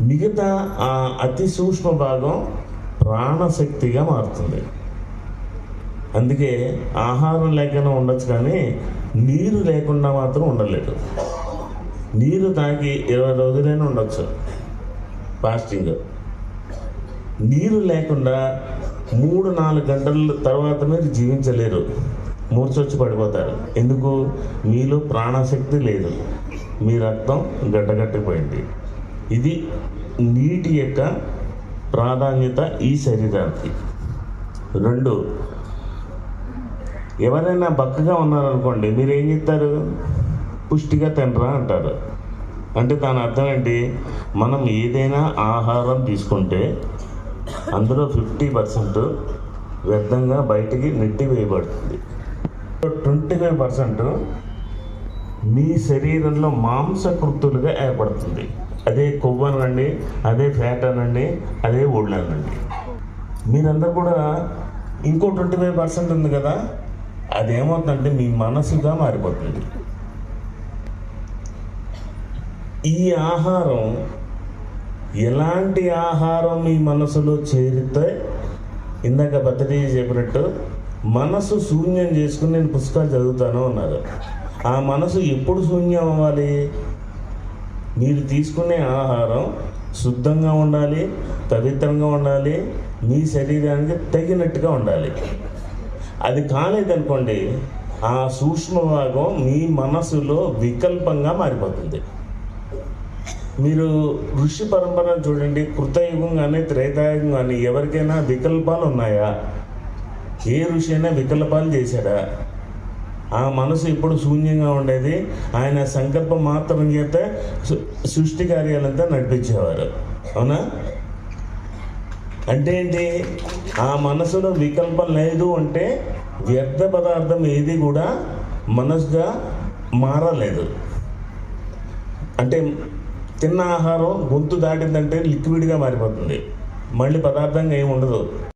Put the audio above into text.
మిగతా ఆ అతి సూక్ష్మ భాగం ప్రాణశక్తిగా మారుతుంది. అందుకే ఆహారం లేకుండా ఉండొచ్చు కానీ నీరు లేకుండా మాత్రం ఉండలేదు. నీరు తాగి ఇరవై రోజులైనా ఉండొచ్చు. ఫాస్టింగ్. నీరు లేకుండా మూడు నాలుగు గంటల తర్వాత మీరు జీవించలేరు. మూర్చొచ్చి పడిపోతారు. ఎందుకు? మీలో ప్రాణశక్తి లేదు. మీ రక్తం గడ్డగట్టిపోయింది. ఇది నీటి యొక్క ప్రాధాన్యత ఈ శరీరానికి. రెండు ఎవరైనా బక్కగా ఉన్నారనుకోండి మీరు ఏం చెప్తారు? పుష్టిగా తినరా అంటారు. అంటే దాని అర్థం ఏంటి? మనం ఏదైనా ఆహారం తీసుకుంటే అందులో ఫిఫ్టీ పర్సెంట్ వ్యర్థంగా బయటికి నెట్టి వేయబడుతుంది. ట్వంటీ ఫైవ్ పర్సెంట్ మీ శరీరంలో మాంసకృతులుగా ఏర్పడుతుంది. అదే కొవ్వు అనండి అదే ఫ్యాట్ అనండి అదే ఒళ్ళు అనండి మీరందరూ కూడా ఇంకో ట్వంటీ ఫైవ్ పర్సెంట్ ఉంది కదా అదేమవుతుందంటే మీ మనసుగా మారిపోతుంది. ఈ ఆహారం ఎలాంటి ఆహారం మీ మనసులో చేరితే ఇందాక భద్రత చెప్పినట్టు మనసు శూన్యం చేసుకుని నేను పుస్తకాలు చదువుతాను అన్నారు. ఆ మనసు ఎప్పుడు శూన్యం అవ్వాలి? మీరు తీసుకునే ఆహారం శుద్ధంగా ఉండాలి పవిత్రంగా ఉండాలి మీ శరీరానికి తగినట్టుగా ఉండాలి. అది కాలేదనుకోండి ఆ సూక్ష్మ భాగం మీ మనసులో వికల్పంగా మారిపోతుంది. మీరు ఋషి పరంపర చూడండి కృతయుగం కానీ త్రేతాయుగం కానీ ఎవరికైనా వికల్పాలు ఉన్నాయా ఏ ఋషి అయినా వికల్పాలు చేశాడా? ఆ మనసు ఇప్పుడు శూన్యంగా ఉండేది. ఆయన సంకల్పం మాత్రం చేత సు- సృష్టి కార్యాలంతా నడిపించేవారు. అవునా? అంటే ఏంటి? ఆ మనసులో వికల్పం లేదు అంటే వ్యర్థ పదార్థం ఏది కూడా మనసుగా మారలేదు. అంటే తిన్న ఆహారం గొంతు దాటిందంటే లిక్విడ్గా మారిపోతుంది. మళ్ళీ పదార్థంగా ఏమి ఉండదు.